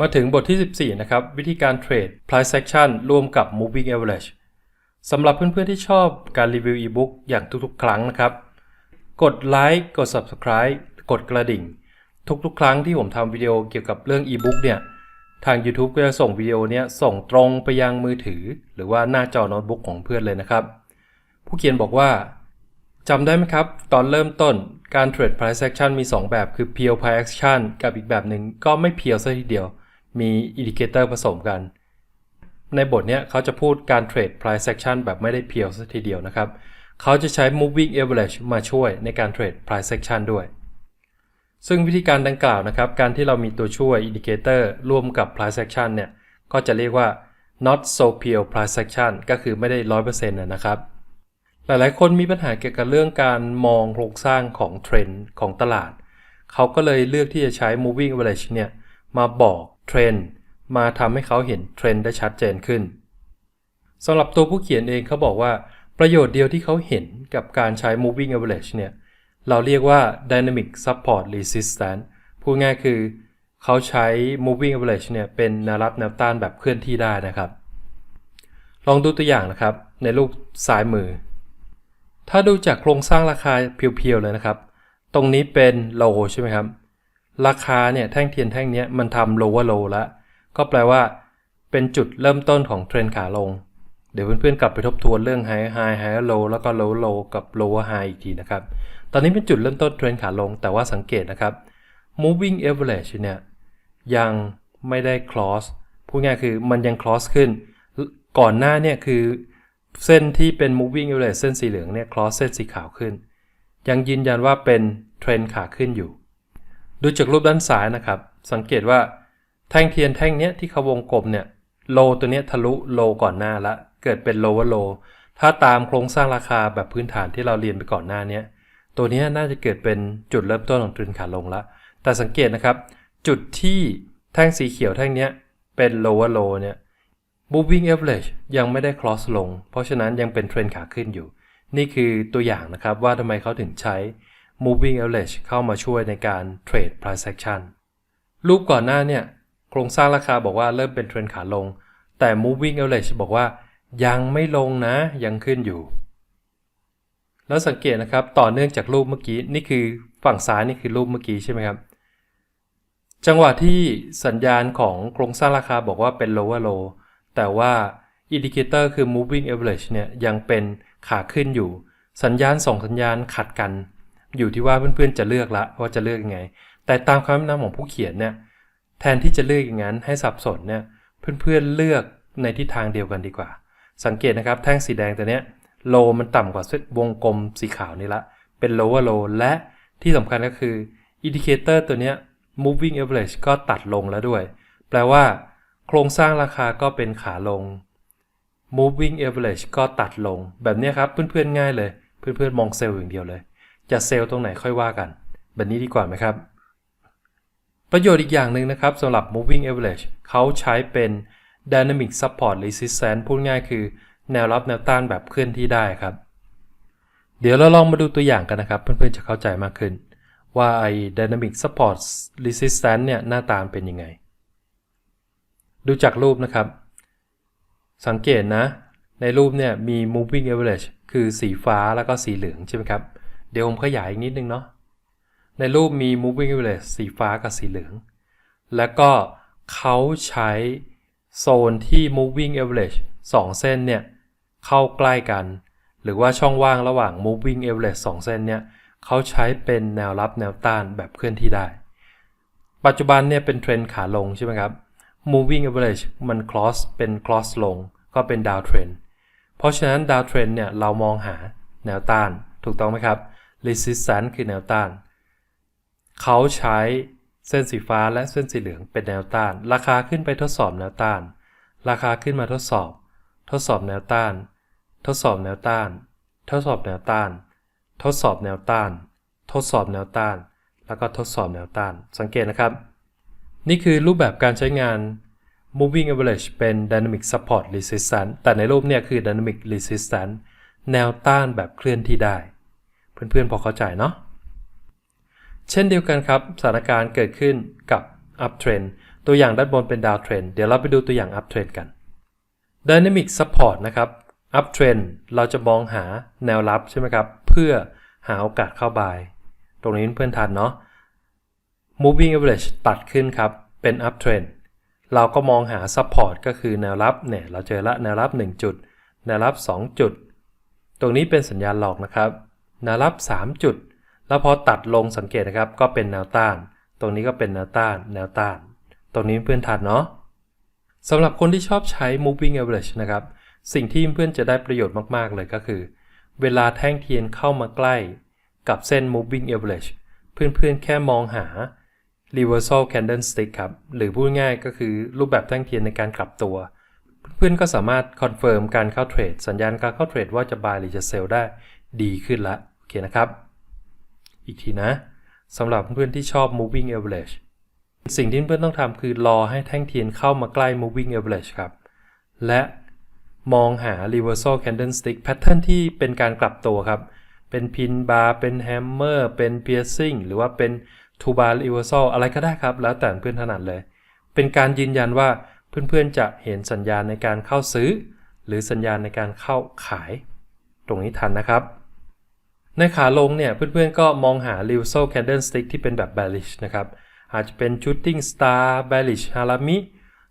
มาถึงบทที่ 14 นะครับ วิธีการเทรด price action ร่วมกับ moving average สำหรับเพื่อนๆที่ชอบการรีวิวอีบุ๊กอย่างทุกๆ ครั้งนะครับ กดไลค์กด subscribe กดกระดิ่ง ทุกๆ ครั้งที่ผมทำวิดีโอเกี่ยวกับเรื่องอีบุ๊กเนี่ยทาง YouTube ก็จะส่งวิดีโอเนี้ยส่งตรงไปยังมือถือ หรือว่าหน้าจอโน้ตบุ๊กของเพื่อนเลยนะครับ ผู้เขียนบอกว่าจำได้ไหมครับ ตอนเริ่มต้นการเทรด price action มี 2 แบบคือ pure price action กับอีกแบบหนึ่งก็ไม่ pure ซะทีเดียว มีอินดิเคเตอร์ผสมกัน ในบทนี้เขาจะพูดการเทรด price action แบบไม่ได้ pure ซะทีเดียวนะครับ เขาจะใช้ moving average มาช่วยในการเทรด price action ด้วย ซึ่งวิธีการดังกล่าวนะครับ การที่เรามีตัวช่วยอินดิเคเตอร์ร่วมกับ price action เนี่ย ก็จะเรียกว่า not so pure price action ก็คือไม่ได้ 100%นะนะครับหลายๆ คนมีปัญหาเกี่ยวกับเรื่องการมองโครงสร้างของเทรนด์ของตลาด เขาก็เลยเลือกที่จะใช้ moving average เนี่ยมาบอก เทรนด์มาทำให้เขาเห็นเทรนด์ได้ชัดเจนขึ้นสำหรับตัวผู้เขียนเองเขาบอกว่าประโยชน์เดียวที่เขาเห็นกับการใช้ moving average เนี่ย เราเรียกว่า dynamic support resistance พูดง่ายคือเขาใช้ moving average เนี่ย เป็นแนวรับแนวต้านแบบเคลื่อนที่ได้นะครับ ลองดูตัวอย่างนะครับ ในรูปซ้ายมือ ถ้าดูจากโครงสร้างราคาเพียวๆเลยนะครับ ตรงนี้เป็น low ใช่ไหมครับ ราคาเนี่ยแท่งเทียนแท่งนี้มันทำ lower low แล้ว ก็แปลว่าเป็นจุดเริ่มต้นของเทรนขาลง เดี๋ยวเพื่อนๆกลับไปทบทวนเรื่อง high high high low แล้วก็ low low กับ lower high อีกทีนะครับ ตอนนี้เป็นจุดเริ่มต้นเทรนขาลง แต่ว่าสังเกตนะครับ moving average เนี่ยยังไม่ได้ cross พูดง่ายคือมันยัง cross ขึ้น ก่อนหน้าเนี่ยคือเส้นที่เป็น moving average เส้นสีเหลืองเนี่ย cross เส้นสีขาวขึ้น ยังยืนยันว่าเป็นเทรนขาขึ้นอยู่ ดูจากรูปด้านซ้ายนะครับ สังเกตว่าแท่งเทียนแท่งเนี้ยที่เขาวงกลมเนี่ยโลตัวเนี้ยทะลุโลก่อนหน้าละ เกิดเป็น lower low ถ้าตามโครงสร้างราคาแบบพื้นฐานที่เราเรียนไปก่อนหน้านี้ตัวนี้น่าจะเกิดเป็นจุดเริ่มต้นของเทรนขาลงละ แต่สังเกตนะครับ จุดที่แท่งสีเขียวแท่งเนี้ยเป็น lower low เนี่ย moving average ยังไม่ได้ cross ลง เพราะฉะนั้นยังเป็นเทรนขาขึ้นอยู่ นี่คือตัวอย่างนะครับว่าทำไมเขาถึงใช้ moving average เข้ามาช่วยในการเทรด price action รูปก่อนหน้าเนี่ย โครงสร้างราคาบอกว่าเริ่มเป็นเทรนขาลง แต่ moving average บอกว่ายังไม่ลงนะ ยังขึ้นอยู่ แล้วสังเกตนะครับ ต่อเนื่องจากรูปเมื่อกี้ นี่คือฝั่งซ้ายนี่คือรูปเมื่อกี้ใช่ไหมครับ จังหวะที่สัญญาณของโครงสร้างราคาบอกว่าเป็น lower low แต่ว่าอินดิเคเตอร์คือ moving average เนี่ยยังเป็นขาขึ้นอยู่ สัญญาณสองสัญญาณขัดกัน อยู่ที่ว่าเพื่อนๆจะเลือกละว่าจะเลือกยังไง แต่ตามคำแนะนำของผู้เขียนเนี่ยแทนที่จะเลือกอย่างนั้นให้สับสนเนี่ยเพื่อนๆเลือกในทิศทางเดียวกันดีกว่า สังเกตนะครับแท่งสีแดงตัวเนี้ยโลมันต่ำกว่าเส้นวงกลมสีขาวนี่ละ เป็น lower low และที่สำคัญก็คืออินดิเคเตอร์ตัวเนี้ย moving average ก็ตัดลงแล้วด้วย แปลว่า โครงสร้างราคาก็เป็นขาลง moving average ก็ตัดลง แบบนี้ครับ เพื่อนๆง่ายเลย เพื่อนๆมองเซลล์อย่างเดียวเลย จะเซลล์ตรงไหนค่อยว่ากันแบบนี้ดีกว่าไหมครับ ประโยชน์อีกอย่างหนึ่งนะครับสำหรับ moving average เขาใช้เป็น dynamic support resistance พูดง่ายคือแนวรับแนวต้านแบบเคลื่อนที่ได้ครับ เดี๋ยวเราลองมาดูตัวอย่างกันนะครับ เพื่อนๆจะเข้าใจมากขึ้น ว่าไอ้ dynamic support resistance เนี่ยหน้าตาเป็นยังไง ดูจากรูปนะครับ สังเกตนะ ในรูปเนี่ยมี moving average คือสีฟ้าแล้วก็สีเหลืองใช่ไหมครับ เดี๋ยวผมขยายอีกนิดนึงเนาะ ในรูปมี moving average สีฟ้ากับสีเหลือง แล้วก็เขาใช้โซนที่ moving average 2 เส้นเนี่ย เข้าใกล้กัน หรือว่าช่องว่างระหว่าง moving average 2 เส้นเนี่ยเขาใช้เป็นแนวรับแนวต้านแบบเคลื่อนที่ได้ ปัจจุบันเนี่ยเป็นเทรนขาลงใช่ไหมครับ moving average มัน cross เป็น cross ลง ก็เป็น down trend เพราะฉะนั้น down trend เนี่ยเรามองหาแนวต้านถูกต้องไหมครับ resistance คือแนวต้าน เขาใช้เส้นสีฟ้าและเส้นสีเหลืองเป็นแนวต้าน ราคาขึ้นไปทดสอบแนวต้าน ราคาขึ้นมาทดสอบ ทดสอบแนวต้าน ทดสอบแนวต้าน ทดสอบแนวต้าน ทดสอบแนวต้าน ทดสอบแนวต้าน แล้วก็ทดสอบแนวต้าน สังเกตนะครับ นี่คือรูปแบบการใช้งาน moving average เป็น dynamic support resistance แต่ในรูปเนี่ยคือ dynamic resistance แนวต้านแบบเคลื่อนที่ได้ เพื่อนๆ พอเข้าใจเนาะเช่นเดียวกันครับสถานการณ์เกิดขึ้นกับ uptrend ตัวอย่างด้านบนเป็นดาวเทรนเดี๋ยวเราไปดูตัวอย่างอัพเทรนกัน Dynamic Support นะครับ Up Trend เราจะมองหาแนวรับใช่ไหมครับ เพื่อหาโอกาสเข้าบาย ตรงนี้เพื่อนทันเนาะ Moving Average ตัดขึ้นครับ เป็น Up Trend เราก็มองหา Support ก็คือแนวรับเนี่ย เราเจอละแนวรับ 1 จุด แนวรับ 2 จุด ตรงนี้เป็นสัญญาณหลอกนะครับ แนวรับ 3 จุด แล้วพอตัดลงสังเกตนะครับ ก็เป็นแนวต้าน ตรงนี้ก็เป็นแนวต้าน แนวต้าน ตรงนี้เพื่อนทันเนาะสำหรับคนที่ชอบใช้ moving average นะครับ สิ่งที่เพื่อนจะได้ประโยชน์มากๆเลยก็คือ เวลาแท่งเทียนเข้ามาใกล้กับเส้น moving average เพื่อนๆแค่มองหา reversal candlestick ครับ หรือพูดง่ายก็คือรูปแบบแท่งเทียนในการกลับตัว เพื่อนก็สามารถคอนเฟิร์มการเข้าเทรด สัญญาณการเข้าเทรดว่าจะ buy หรือจะ sell ได้ดีขึ้นละ อเคนะครับ อีกทีนะสำหรับเพื่อนที่ชอบ moving average สิ่งที่เพื่อนต้องทำคือรอให้แท่งเทียนเข้ามาใกล้ moving average ครับ และมองหา reversal candlestick pattern ที่เป็นการกลับตัวครับ เป็น pin bar เป็น hammer เป็น piercing หรือว่าเป็น two bar reversal อะไรก็ได้ครับ แล้วแต่เพื่อนถนัดเลย เป็นการยืนยันว่าเพื่อนๆจะเห็นสัญญาณในการเข้าซื้อ หรือสัญญาณในการเข้าขาย ตรงนี้ทันนะครับ ในขาลงเนี่ยเพื่อนๆก็มองหา reversal candlestick ที่เป็นแบบ bearish นะครับ อาจจะเป็น shooting star bearish harami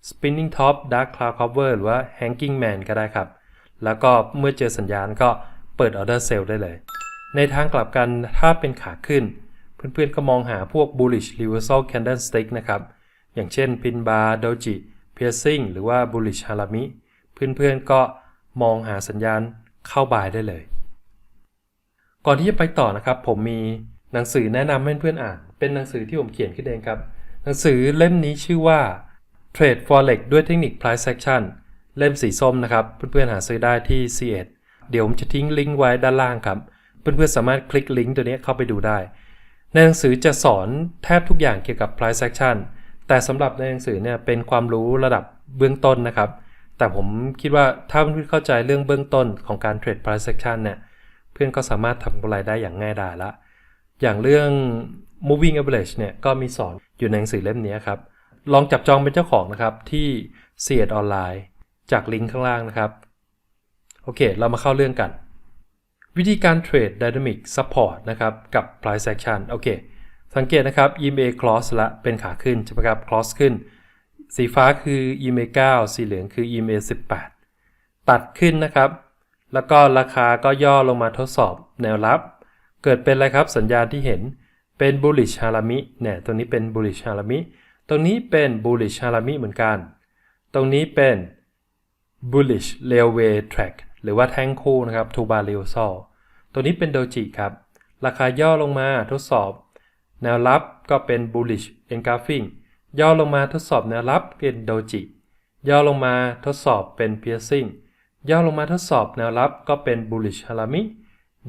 spinning top dark cloud cover หรือว่า hanging man ก็ได้ครับ แล้วก็เมื่อเจอสัญญาณก็เปิด order sell ได้เลย ในทางกลับกันถ้าเป็นขาขึ้น เพื่อนๆก็มองหาพวก bullish reversal candlestick นะครับ อย่างเช่น pin bar doji piercing หรือว่า bullish harami เพื่อนๆก็มองหาสัญญาณเข้าบายได้เลย ก่อนที่จะไปต่อนะครับผมมีหนังสือแนะนำให้เพื่อนอ่าน เป็นหนังสือที่ผมเขียนขึ้นเองครับ หนังสือเล่มนี้ชื่อว่า Trade Forex ด้วยเทคนิค Price Action เล่มสีส้มนะครับ เพื่อนๆหาซื้อได้ที่ C1 เดี๋ยวผมจะทิ้งลิงก์ไว้ด้านล่างครับ เพื่อนๆสามารถคลิกลิงก์ตัวนี้เข้าไปดูได้ ในหนังสือจะสอนแทบทุกอย่างเกี่ยวกับ Price Action แต่สำหรับในหนังสือเนี่ยเป็นความรู้ระดับเบื้องต้นนะครับ แต่ผมคิดว่าถ้าเพื่อนๆเข้าใจเรื่องเบื้องต้นของการเทรด Price Action เนี่ย พื่อนก็สามารถทำกำไรได้อย่างง่ายดายละ อย่างเรื่อง moving average เนี่ยก็มีสอนอยู่ในหนังสือเล่มนี้ครับ ลองจับจองเป็นเจ้าของนะครับที่เสียดออนไลน์จากลิงก์ข้างล่างนะครับ โอเค เรามาเข้าเรื่องกัน วิธีการเทรด dynamic support นะครับ กับ price action โอเค สังเกตนะครับ EMA cross ละเป็นขาขึ้นใช่ไหมครับ cross ขึ้น สีฟ้าคือ EMA 9 สีเหลืองคือ EMA 18 ตัดขึ้นนะครับ แล้วก็ราคาก็ย่อลงมาทดสอบแนวรับ เกิดเป็นอะไรครับสัญญาณที่เห็นเป็น bullish harami เนี่ยตรงนี้เป็น bullish harami ตรงนี้เป็น bullish harami เหมือนกัน ตรงนี้เป็น bullish railway track หรือว่าแท่งคู่นะครับ two bar reversal ตัวนี้เป็น doji ครับ ราคาย่อลงมาทดสอบ แนวรับก็เป็น bullish engulfing ย่อลงมาทดสอบแนวรับเป็น doji ย่อลงมาทดสอบเป็น piercing ย่อลงมาทดสอบแนวรับก็เป็น bullish harami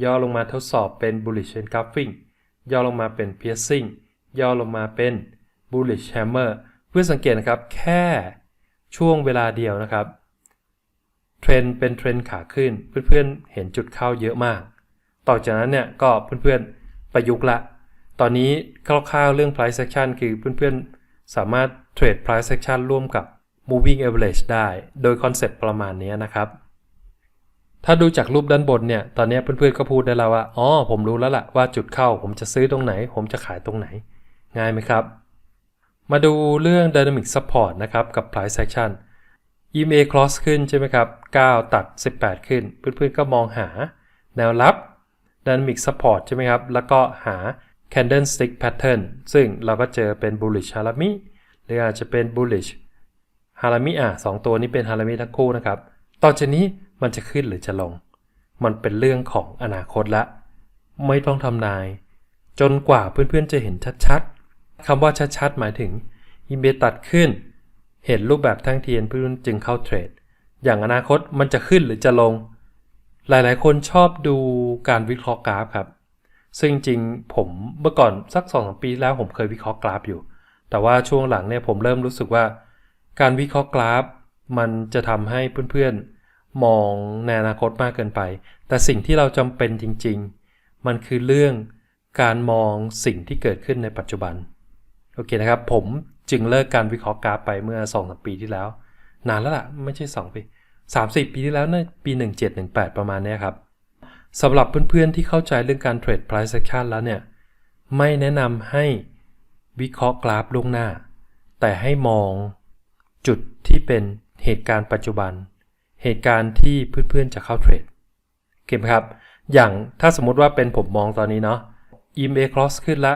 ย่อลงมาทดสอบเป็น bullish engulfing ย่อลงมาเป็น piercing ย่อลงมาเป็น bullish hammer เพื่อสังเกตนะครับแค่ช่วงเวลาเดียวนะครับ เทรนเป็นเทรนขาขึ้นเพื่อนๆเห็นจุดเข้าเยอะมาก ต่อจากนั้นเนี่ยก็เพื่อนๆประยุกต์ละ ตอนนี้คร่าวๆเรื่อง price action คือเพื่อนๆสามารถเทรด price action ร่วมกับ moving average ได้ โดยคอนเซปต์ประมาณนี้นะครับ ถ้าดูจากรูปด้านบนเนี่ย ตอนนี้เพื่อนๆก็พูดได้แล้วว่า อ๋อ ผมรู้แล้วล่ะว่าจุดเข้า ผมจะซื้อตรงไหน ผมจะขายตรงไหน ง่ายไหมครับ มาดูเรื่อง dynamic support นะครับ กับ price action EMA cross ขึ้นใช่ไหมครับ 9 ตัด 18 ขึ้น เพื่อนๆก็มองหาแนวรับ dynamic support ใช่ไหมครับ แล้วก็หา candlestick pattern ซึ่งเราก็เจอเป็น bullish harami หรืออาจจะเป็น bullish harami อะสองตัวนี้เป็น harami ทั้งคู่นะครับ ต่อจากนี้มันจะขึ้นหรือจะลง มันเป็นเรื่องของอนาคตละ ไม่ต้องทำนาย จนกว่าเพื่อนๆจะเห็นชัดๆคำว่าชัดๆหมายถึง EMA ตัดขึ้น เห็นรูปแบบแท่งเทียนเพื่อนจึงเข้าเทรด อย่างอนาคตมันจะขึ้นหรือจะลง หลายๆ คนชอบดูการวิเคราะห์กราฟครับ ซึ่งจริงๆผมเมื่อก่อนสัก2อสปีแล้วผมเคยวิเคราะห์กราฟอยู่ แต่ว่าช่วงหลังเนี่ยผมเริ่มรู้สึกว่า การวิเคราะห์กราฟ มันจะทำให้เพื่อนๆ มองในอนาคตมากเกินไป แต่สิ่งที่เราจำเป็นจริง ๆ มันคือเรื่องการมองสิ่งที่เกิดขึ้นในปัจจุบัน โอเคนะครับ ผมจึงเลิกการวิเคราะห์กราฟไปเมื่อ2อสปีที่แล้ว นานแล้วล่ะ ไม่ใช่ 2 ปี30 ปีที่แล้วนะปี 1718 ประมาณนี้ครับสำหรับเพื่อนๆที่เข้าใจเรื่องการเทรด price action แล้วเนี่ย ไม่แนะนำให้วิเคราะห์กราฟล่วงหน้า แต่ให้มอง จุดที่เป็นเหตุการณ์ปัจจุบัน เหตุการณ์ที่เพื่อนๆจะเข้าเทรดเคไหมครับ อย่างถ้าสมมติว่าเป็นผมมองตอนนี้เนาะ EMA cross ขึ้นละ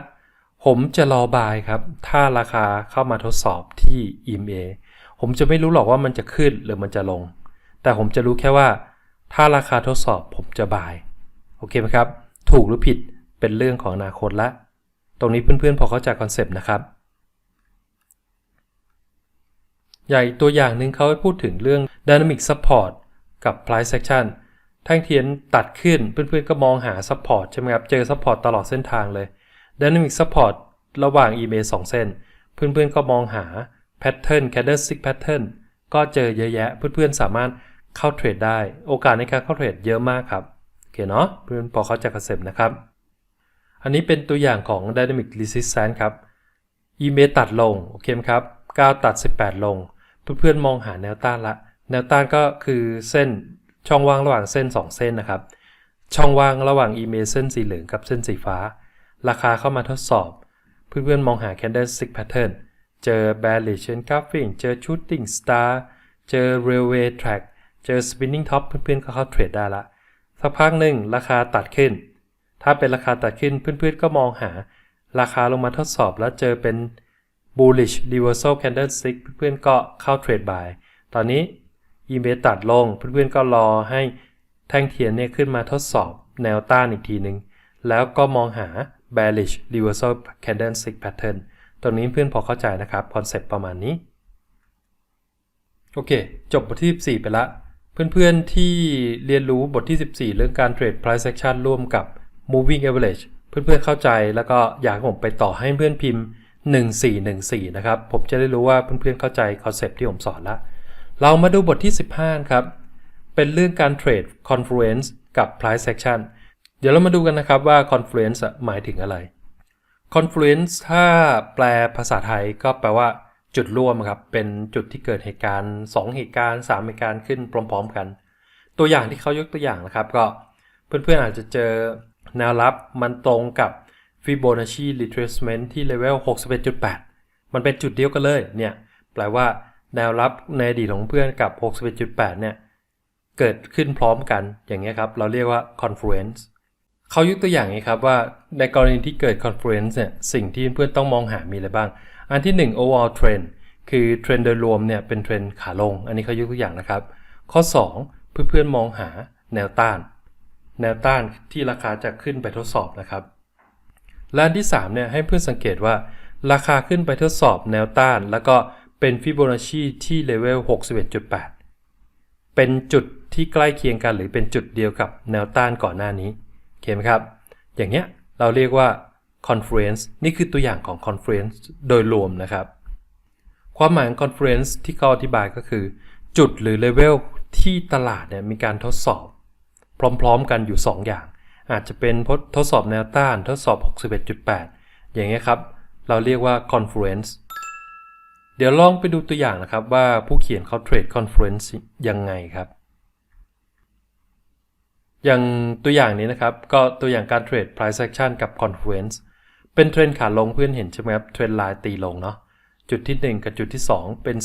ผมจะรอบายครับ ถ้าราคาเข้ามาทดสอบที่ EMA ผมจะไม่รู้หรอกว่ามันจะขึ้นหรือมันจะลง แต่ผมจะรู้แค่ว่า ถ้าราคาทดสอบผมจะบาย โอเคไหมครับ ถูกหรือผิดเป็นเรื่องของอนาคตละ ตรงนี้เพื่อนๆพอเข้าใจคอนเซปต์นะครับ ใหญ่ตัวอย่างหนึ่งเขาพูดถึงเรื่อง Dynamic Support กับ Price Action แท่งเทียนตัดขึ้นเพื่อนๆก็มองหา Support ใช่ไหมครับ เจอ Support ตลอดเส้นทางเลย Dynamic Support ระหว่าง EMA 2เส้น เพื่อนๆก็มองหา Pattern Candlestick Pattern ก็เจอเยอะแยะ เพื่อนๆสามารถเข้าเทรดได้ โอกาสในการเข้าเทรดเยอะมากครับ โอเคเนาะเพื่อนพอเขาใจคอนเซปต์นะครับ อันนี้เป็นตัวอย่างของ Dynamic Resistance ครับ EMA ตัดลง โอเคไหมครับ 9 ตัด 18 ลง เพื่อนๆมองหาแนวต้านละ แนวต้านก็คือเส้นช่องว่างระหว่างเส้น 2 เส้นนะครับ ช่องว่างระหว่าง EMA เส้นสีเหลืองกับเส้นสีฟ้า ราคาเข้ามาทดสอบ เพื่อนๆมองหา Candlestick Pattern เจอ Bearish Engulfing เจอ Shooting Star เจอ Railway Track เจอ Spinning Top เพื่อนๆก็เข้าเทรดได้ละสักพักหนึ่งราคาตัดขึ้น ถ้าเป็นราคาตัดขึ้นเพื่อนๆก็มองหา ราคาลงมาทดสอบแล้วเจอเป็น bullish reversal candlestick เพื่อนๆก็เข้าเทรด buy ตอนนี้ EMA ตัดลง เพื่อนๆก็รอให้แท่งเทียนเนี่ยขึ้นมาทดสอบแนวต้านอีกทีหนึ่งแล้วก็มองหา bearish reversal candlestick pattern ตรงนี้เพื่อนพอเข้าใจนะครับคอนเซปต์ประมาณนี้ โอเค จบบทที่ 14 ไปละ เพื่อนๆที่เรียนรู้บทที่ 14 เรื่องการเทรด price action ร่วมกับ moving average เพื่อนๆเข้าใจแล้วก็อยากให้ผมไปต่อให้เพื่อนพิมพ์ 1414 นะครับ ผมจะได้รู้ว่าเพื่อนๆเข้าใจคอนเซปต์ที่ผมสอนแล้วเรามาดูบทที่ 15 ครับ เป็นเรื่องการเทรด confluence กับ price action เดี๋ยวเรามาดูกันนะครับว่า confluence หมายถึงอะไร confluence ถ้าแปลภาษาไทยก็แปลว่า จุดร่วมครับ เป็นจุดที่เกิดเหตุการณ์ 2 เหตุการณ์ 3 เหตุการณ์ขึ้นพร้อม ๆ กัน ตัวอย่างที่เขายกตัวอย่างนะครับ ก็เพื่อนๆอาจจะเจอแนวรับมันตรงกับ Fibonacci retracement ที่เลเวล61.8 มันเป็นจุดเดียวกันเลยเนี่ยแปลว่าแนวรับในอดีตของเพื่อนกับ 61.8 เนี่ย เกิดขึ้นพร้อมกันอย่างเงี้ยครับ เราเรียกว่า confluence เขายกตัวอย่างนี้ครับว่าในกรณีที่เกิด confluence เนี่ยสิ่งที่เพื่อนต้องมองหามีอะไรบ้าง อันที่ 1 overall trend คือเทรนด์โดยรวมเนี่ยเป็นเทรนด์ขาลง อันนี้เขายกตัวอย่างนะครับ ข้อ 2 เพื่อนๆมองหาแนวต้าน แนวต้านที่ราคาจะขึ้นไปทดสอบนะครับ และอันที่3เนี่ยให้เพื่อนสังเกตว่า ราคาขึ้นไปทดสอบแนวต้าน แล้วก็เป็นฟิโบนัชชีที่เลเวล61.8 เป็นจุดที่ใกล้เคียงกันหรือเป็นจุดเดียวกับแนวต้านก่อนหน้านี้โอเคไหมครับ อย่างเนี้ยเราเรียกว่า confluence นี่คือตัวอย่างของ confluence โดยรวมนะครับ ความหมายของ confluence ที่เขาอธิบายก็คือ จุดหรือเลเวลที่ตลาดเนี่ยมีการทดสอบ พร้อมๆกันอยู่ 2 อย่าง อาจจะเป็นทดสอบแนวต้านทดสอบ 61.8 อย่างเงี้ยครับ เราเรียกว่า confluence เดี๋ยวลองไปดูตัวอย่างนะครับว่าผู้เขียนเขาเทรด confluence ยังไงครับ อย่างตัวอย่างนี้นะครับ ก็ตัวอย่างการเทรด price action กับ confluence เป็นเทรนขาลงเพื่อนเห็นใช่ไหมครับ เทรนไลน์ตีลงเนาะจุดที่ 1 กับจุดที่ 2 เป็น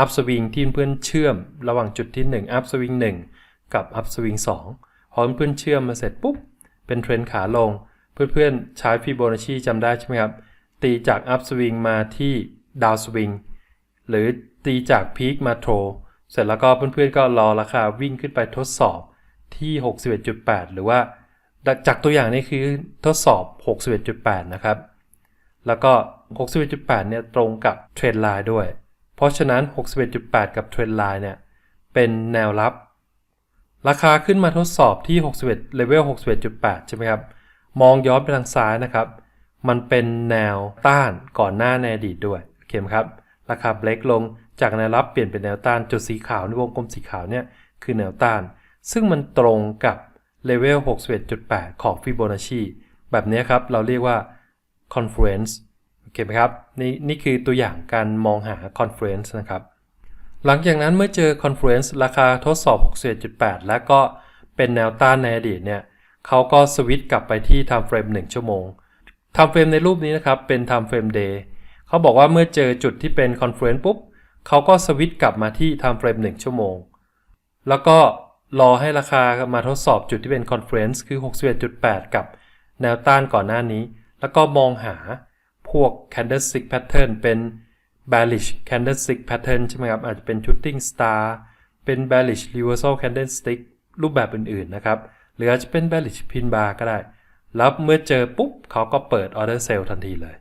up swing ที่เพื่อนเชื่อม ระหว่างจุดที่ 1 up swing 1 กับ up swing 2พอเพื่อนเชื่อมมาเสร็จปุ๊บ เป็นเทรนขาลง เพื่อนๆใช้ฟิโบนัชชีจำได้ใช่ไหมครับ ตีจาก up swing มาที่ down swing หรือตีจากพีคมาโทรเสร็จแล้วก็เพื่อนๆก็รอราคาวิ่งขึ้นไปทดสอบที่ 61.8 หรือว่า จากตัวอย่างนี้คือทดสอบ 61.8 นะครับ แล้วก็ 61.8 เนี่ยตรงกับเทรนไลน์ด้วย เพราะฉะนั้น 61.8 กับเทรนไลน์เนี่ยเป็นแนวรับ ราคาขึ้นมาทดสอบที่61เลเวล61.8 ใช่ไหมครับ มองย้อนไปทางซ้ายนะครับ มันเป็นแนวต้านก่อนหน้าในอดีตด้วยโอเคไหมครับ ราคาเบรกลงจากแนวรับเปลี่ยนเป็นแนวต้านจุดสีขาวในวงกลมสีขาวเนี่ยคือแนวต้าน ซึ่งมันตรงกับเลเวล61.8 ของฟิโบนัชชีแบบนี้ครับ เราเรียกว่า confluence โอเคไหมครับ นี่นี่คือตัวอย่างการมองหา Confluence นะครับ หลังจากนั้นเมื่อเจอ Confluence ราคาทดสอบ 61.8 และก็เป็นแนวต้านในอดีตเนี่ยเขาก็สวิตช์กลับไปที่ time frame 1 ชั่วโมง time frame ในรูปนี้นะครับเป็น time frame day เขาบอกว่าเมื่อเจอจุดที่เป็น Confluence ปุ๊บเขาก็สวิตช์กลับมาที่ time frame 1 ชั่วโมง แล้วก็รอให้ราคามาทดสอบจุดที่เป็น Confluence คือ 61.8 กับแนวต้านก่อนหน้านี้ แล้วก็มองหาพวก candlestick pattern เป็น bearish candlestick pattern ใช่ไหมครับ อาจจะเป็น shooting star เป็น bearish reversal candlestick รูปแบบอื่นๆนะครับ หรืออาจจะเป็น bearish pin bar ก็ได้ แล้วเมื่อเจอปุ๊บเขาก็เปิด order sell ทันทีเลย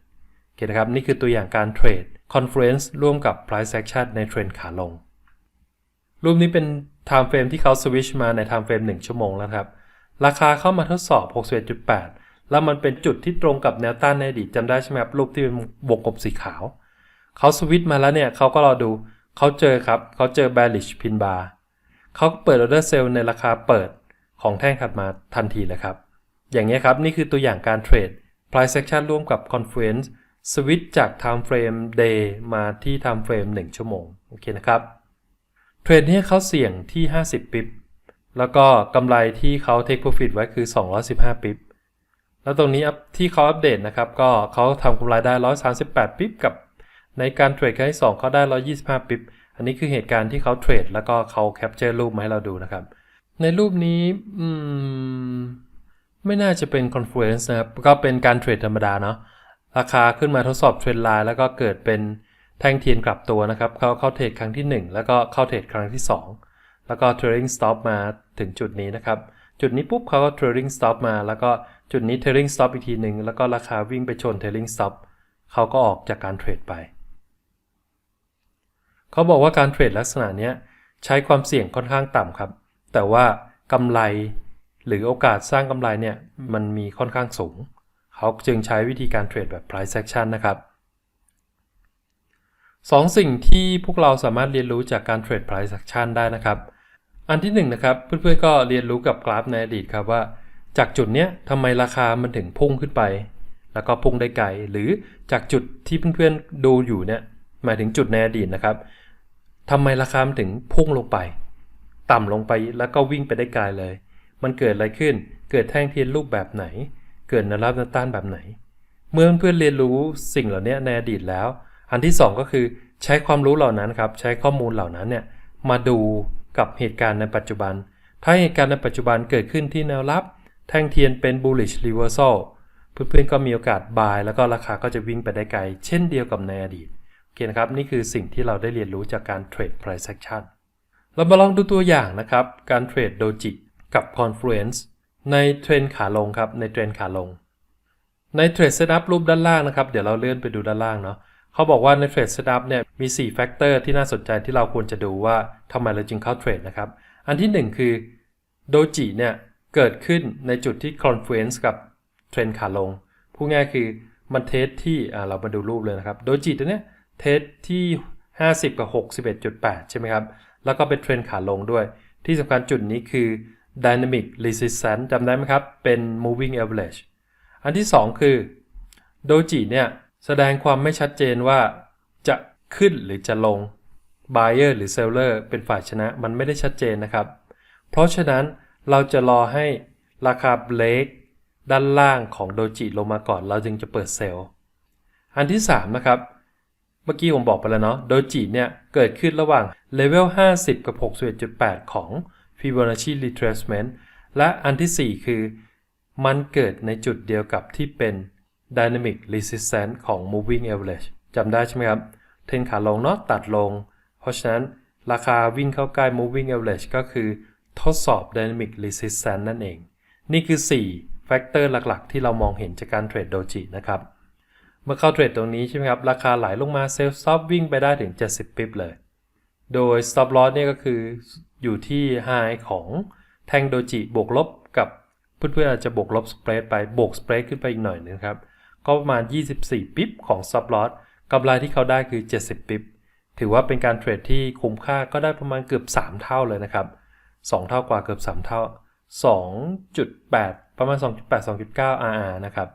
โอเคนะครับ นี่คือตัวอย่างการเทรด confluence ร่วมกับ price action ในเทรนขาลง รูปนี้เป็น time frame ที่เขาสวิชมาใน time frame 1 ชั่วโมงแล้วครับ ราคาเข้ามาทดสอบ 61.8 แล้วมันเป็นจุดที่ตรงกับแนวต้านในอดีตจำได้ใช่ไหมครับ รูปที่เป็นวงกลมสีขาว เขาสวิตช์มาแล้วเนี่ยเขาก็รอดูเขาเจอครับเขาเจอ bearish pin bar เขาเปิด order sell ในราคาเปิดของแท่งถัดมาทันทีเลยครับ อย่างนี้ครับนี่คือตัวอย่างการเทรด price action ร่วมกับ confluence สวิตช์จาก time frame day มาที่ time frame 1 ชั่วโมงโอเคนะครับเทรดนี้เขาเสี่ยงที่ 50 ปิบแล้วก็กำไรที่เขา take profit ไว้คือ 215 ปิบแล้วตรงนี้ที่เขาอัปเดตนะครับ ก็เขาทำกำไรได้ 138 ปิบกับ ในการเทรดครั้งที่2เขาได้ 125 ปิบอันนี้คือเหตุการณ์ที่เขาเทรดแล้วก็เขาแคปเจอร์รูปมาให้เราดูนะครับ ในรูปนี้อืมไม่น่าจะเป็น confluence นะครับ ก็เป็นการเทรดธรรมดาเนาะราคาขึ้นมาทดสอบเทรนไลน์แล้วก็เกิดเป็นแท่งเทียนกลับตัวนะครับ เขาเข้าเทรดครั้งที่ 1 แล้วก็เข้าเทรดครั้งที่ 2 แล้วก็ trailing stop มาถึงจุดนี้นะครับ จุดนี้ปุ๊บเขาก็ trailing stop มา แล้วก็จุดนี้ trailing stop อีกทีหนึ่งแล้วก็ราคาวิ่งไปชน trailing stop เขาก็ออกจากการเทรดไป เขาบอกว่าการเทรดลักษณะนี้ใช้ความเสี่ยงค่อนข้างต่ำครับ แต่ว่ากำไรหรือโอกาสสร้างกำไรเนี่ยมันมีค่อนข้างสูง เขาจึงใช้วิธีการเทรดแบบ price action นะครับสองสิ่งที่พวกเราสามารถเรียนรู้จากการเทรด price action ได้นะครับ อันที่หนึ่งนะครับเพื่อนๆก็เรียนรู้กับกราฟในอดีตครับว่า จากจุดเนี้ยทำไมราคามันถึงพุ่งขึ้นไป แล้วก็พุ่งได้ไกล หรือจากจุดที่เพื่อนๆดูอยู่เนี่ยหมายถึงจุดในอดีตนะครับ ทำไมราคามันถึงพุ่งลงไป ต่ำลงไปแล้วก็วิ่งไปได้ไกลเลย มันเกิดอะไรขึ้น เกิดแท่งเทียนรูปแบบไหน เกิดแนวรับแนวต้านแบบไหน เมื่อเพื่อนเรียนรู้สิ่งเหล่านี้ในอดีตแล้ว อันที่สองก็คือใช้ความรู้เหล่านั้นครับ ใช้ข้อมูลเหล่านั้นเนี่ยมาดูกับเหตุการณ์ในปัจจุบัน ถ้าเหตุการณ์ในปัจจุบันเกิดขึ้นที่แนวรับ แท่งเทียนเป็น bullish reversal เพื่อนๆก็มีโอกาส buy แล้วก็ราคาก็จะวิ่งไปได้ไกล เช่นเดียวกับในอดีต เคนะครับนี่คือสิ่งที่เราได้เรียนรู้จากการเทรด price action เรามาลองดูตัวอย่างนะครับ การเทรดโดจิกับ confluence ในเทรนขาลงครับในเทรนขาลง ในเทรดเซตอัพรูปด้านล่างนะครับเดี๋ยวเราเลื่อนไปดูด้านล่างเนาะเขาบอกว่าในเทรดเซตอัพเนี่ยมี4แฟกเตอร์ที่น่าสนใจที่เราควรจะดูว่าทำไมเราจึงเข้าเทรดนะครับ อันที่ 1 คือโดจิเนี่ยเกิดขึ้นในจุดที่ confluence กับเทรนขาลงพูดง่ายคือมันเทสที่อ่าเรามาดูรูปเลยนะครับโดจิตัวเนี้ย เทสที่ 50 กับ 61.8 ใช่ไหมครับ แล้วก็เป็นเทรนขาลงด้วย ที่สำคัญจุดนี้คือ dynamic resistance จำได้ไหมครับ เป็น moving average อันที่ 2 คือโดจิเนี่ยแสดงความไม่ชัดเจนว่าจะขึ้นหรือจะลง buyer หรือ seller เป็นฝ่ายชนะมันไม่ได้ชัดเจนนะครับ เพราะฉะนั้นเราจะรอให้ราคาเบรกด้านล่างของโดจิลงมาก่อน เราจึงจะเปิดเซลล์ อันที่ 3 นะครับ เมื่อกี้ผมบอกไปแล้วเนาะ โดจิเนี่ยเกิดขึ้นระหว่างเลเวล50 กับ 61.8 ของ Fibonacci retracement และอันทีสี่ 4 คือ มันเกิดในจุดเดียวกับที่เป็น dynamic resistance ของ moving average จำได้ใช่ไหมครับ เทรนขาลงเนาะตัดลง เพราะฉะนั้นราคาวิ่งเข้าใกล้ moving average ก็คือทดสอบ dynamic resistance นั่นเอง นี่คือ 4 แฟกเตอร์หลักๆ ที่เรามองเห็นจากการเทรดโดจินะครับ เมื่อเข้าเทรดตรงนี้ใช่ไหมครับ ราคาไหลลงมาเซลล์สต็อปวิ่งไปได้ถึง 70 ปิบเลย โดย stop loss เนี่ยก็คืออยู่ที่ high ของแท่งโดจิบวกลบกับเพื่อนๆอาจจะบวกลบสเปรดไปบวกสเปรดขึ้นไปอีกหน่อยนึงครับ ก็ประมาณ 24 ปิบของ stop loss กำไรที่เขาได้คือ 70 ปิบถือว่าเป็นการเทรดที่คุ้มค่าก็ได้ประมาณเกือบ 3 เท่าเลยนะครับ 2 เท่ากว่าเกือบ 3 เท่า 2.8 ประมาณ 2.8 2.9 RR นะครับ